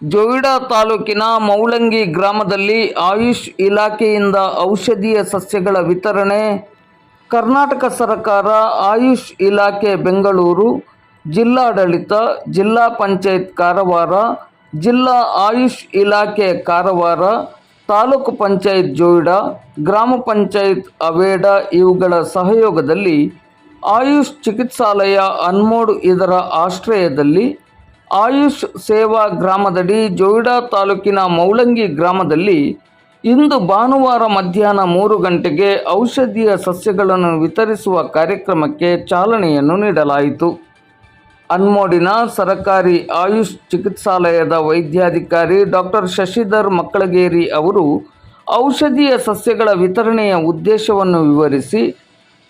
ಜೋಯಿಡಾ ತಾಲೂಕಿನ ಮೌಲಂಗಿ ಗ್ರಾಮದಲ್ಲಿ ಆಯುಷ್ ಇಲಾಖೆಯಿಂದ ಔಷಧೀಯ ಸಸ್ಯಗಳ ವಿತರಣೆ, ಕರ್ನಾಟಕ ಸರ್ಕಾರ ಆಯುಷ್ ಇಲಾಖೆ ಬೆಂಗಳೂರು, ಜಿಲ್ಲಾಡಳಿತ, ಜಿಲ್ಲಾ ಪಂಚಾಯತ್ ಕಾರವಾರ, ಜಿಲ್ಲಾ ಆಯುಷ್ ಇಲಾಖೆ ಕಾರವಾರ, ತಾಲೂಕು ಪಂಚಾಯತ್ ಜೋಯಿಡಾ, ಗ್ರಾಮ ಪಂಚಾಯತ್ ಅವೇಡ ಇವುಗಳ ಸಹಯೋಗದಲ್ಲಿ ಆಯುಷ್ ಚಿಕಿತ್ಸಾಲಯ ಅನ್ಮೋಡ್ ಇದರ ಆಶ್ರಯದಲ್ಲಿ ಆಯುಷ್ ಸೇವಾ ಗ್ರಾಮದಡಿ ಜೋಯಿಡಾ ತಾಲೂಕಿನ ಮೌಲಂಗಿ ಗ್ರಾಮದಲ್ಲಿ ಇಂದು ಭಾನುವಾರ ಮಧ್ಯಾಹ್ನ ಮೂರು ಗಂಟೆಗೆ ಔಷಧೀಯ ಸಸ್ಯಗಳನ್ನು ವಿತರಿಸುವ ಕಾರ್ಯಕ್ರಮಕ್ಕೆ ಚಾಲನೆಯನ್ನು ನೀಡಲಾಯಿತು. ಅನ್ಮೋಡಿನ ಸರಕಾರಿ ಆಯುಷ್ ಚಿಕಿತ್ಸಾಲಯದ ವೈದ್ಯಾಧಿಕಾರಿ ಡಾಕ್ಟರ್ ಶಶಿಧರ್ ಮಕ್ಕಳಗೇರಿ ಅವರು ಔಷಧೀಯ ಸಸ್ಯಗಳ ವಿತರಣೆಯ ಉದ್ದೇಶವನ್ನು ವಿವರಿಸಿ,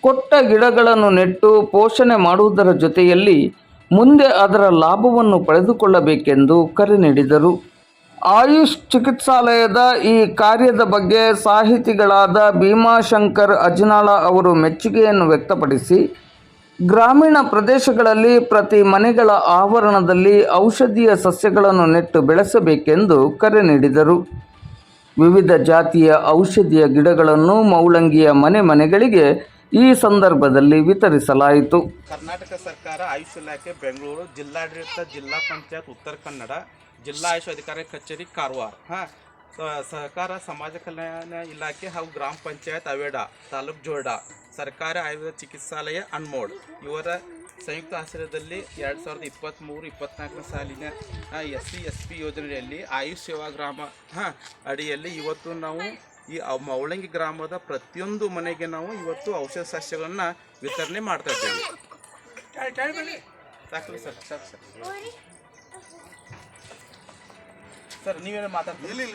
ಕೊಟ್ಟ ಗಿಡಗಳನ್ನು ನೆಟ್ಟು ಪೋಷಣೆ ಮಾಡುವುದರ ಜೊತೆಯಲ್ಲಿ ಮುಂದೆ ಅದರ ಲಾಭವನ್ನು ಪಡೆದುಕೊಳ್ಳಬೇಕೆಂದು ಕರೆ ನೀಡಿದರು. ಆಯುಷ್ ಚಿಕಿತ್ಸಾಲಯದ ಈ ಕಾರ್ಯದ ಬಗ್ಗೆ ಸಾಹಿತಿಗಳಾದ ಭೀಮಾಶಂಕರ್ ಅಜ್ನಾಳ ಅವರು ಮೆಚ್ಚುಗೆಯನ್ನು ವ್ಯಕ್ತಪಡಿಸಿ, ಗ್ರಾಮೀಣ ಪ್ರದೇಶಗಳಲ್ಲಿ ಪ್ರತಿ ಮನೆಗಳ ಆವರಣದಲ್ಲಿ ಔಷಧೀಯ ಸಸ್ಯಗಳನ್ನು ನೆಟ್ಟು ಬೆಳೆಸಬೇಕೆಂದು ಕರೆ ನೀಡಿದರು. ವಿವಿಧ ಜಾತಿಯ ಔಷಧೀಯ ಗಿಡಗಳನ್ನು ಮೌಲಂಗಿಯ ಮನೆ ಮನೆಗಳಿಗೆ ಈ ಸಂದರ್ಭದಲ್ಲಿ ವಿತರಿಸಲಾಯಿತು. ಕರ್ನಾಟಕ ಸರ್ಕಾರ ಆಯುಷ್ ಇಲಾಖೆ ಬೆಂಗಳೂರು ಜಿಲ್ಲಾಡಳಿತ ಜಿಲ್ಲಾ ಪಂಚಾಯತ್ ಉತ್ತರ ಕನ್ನಡ ಜಿಲ್ಲಾ ಆಯುಷ್ ಅಧಿಕಾರಿ ಕಚೇರಿ ಕಾರವಾರ. ಹಾಂ ಸಹಕಾರ ಸಮಾಜ ಕಲ್ಯಾಣ ಇಲಾಖೆ ಹಾಗೂ ಗ್ರಾಮ ಪಂಚಾಯತ್ ಅವೇಡ ತಾಲೂಕ್ ಜೋರ್ಡಾ ಸರ್ಕಾರಿ ಆಯುರ್ವೇದ ಚಿಕಿತ್ಸಾಲಯ ಅನ್ಮೋಡ್. ಇವರ ಸಂಯುಕ್ತ ಆಶ್ರಯದಲ್ಲಿ ಎರಡು ಸಾವಿರದ ಇಪ್ಪತ್ತ್ಮೂರು ಇಪ್ಪತ್ನಾಲ್ಕನೇ ಸಾಲಿನ ಎಸ್ ಸಿ ಎಸ್ ಪಿ ಯೋಜನೆಯಲ್ಲಿ ಆಯುಷ್ ಸೇವಾ ಗ್ರಾಮ, ಹಾಂ, ಅಡಿಯಲ್ಲಿ ಇವತ್ತು ನಾವು ಈ ಅವ್- ಮೌಳಂಗಿ ಗ್ರಾಮದ ಪ್ರತಿಯೊಂದು ಮನೆಗೆ ನಾವು ಇವತ್ತು ಔಷಧ ಸಸ್ಯಗಳನ್ನು ವಿತರಣೆ ಮಾಡ್ತಾ ಇದ್ದೇವೆ. ಸಾಕು ಸರ್ ಸಾಕು ಸರ್. ಸರ್ ನೀವೇನು ಮಾತಾಡ್ತೀರಿ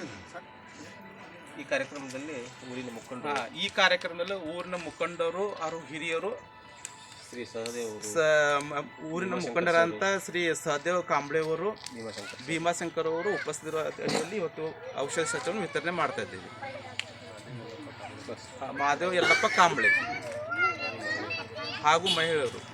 ಈ ಕಾರ್ಯಕ್ರಮದಲ್ಲಿ ಊರಿನ ಮುಖಂಡ ಈ ಕಾರ್ಯಕ್ರಮದಲ್ಲಿ ಊರಿನ ಮುಖಂಡರು ಅವರು ಹಿರಿಯರು ಸ ಊರಿನ ಮುಖಂಡರಂತ ಶ್ರೀ ಸಹದೇವ್ ಕಾಂಬ್ಳೆ ಅವರು ಭೀಮಾಶಂಕರ್ ಅವರು ಉಪಸ್ಥಿತರ ಅಡಿಯಲ್ಲಿ ಇವತ್ತು ಔಷಧ ಸಸ್ಯವನ್ನು ವಿತರಣೆ ಮಾಡ್ತಾ ಇದ್ದೀವಿ. ಮಹಾದೇವ್ ಯಲ್ಲಪ್ಪ ಕಾಂಬ್ಳೆ. ಹಾಗೂ ಮಹಿಳೆಯರು.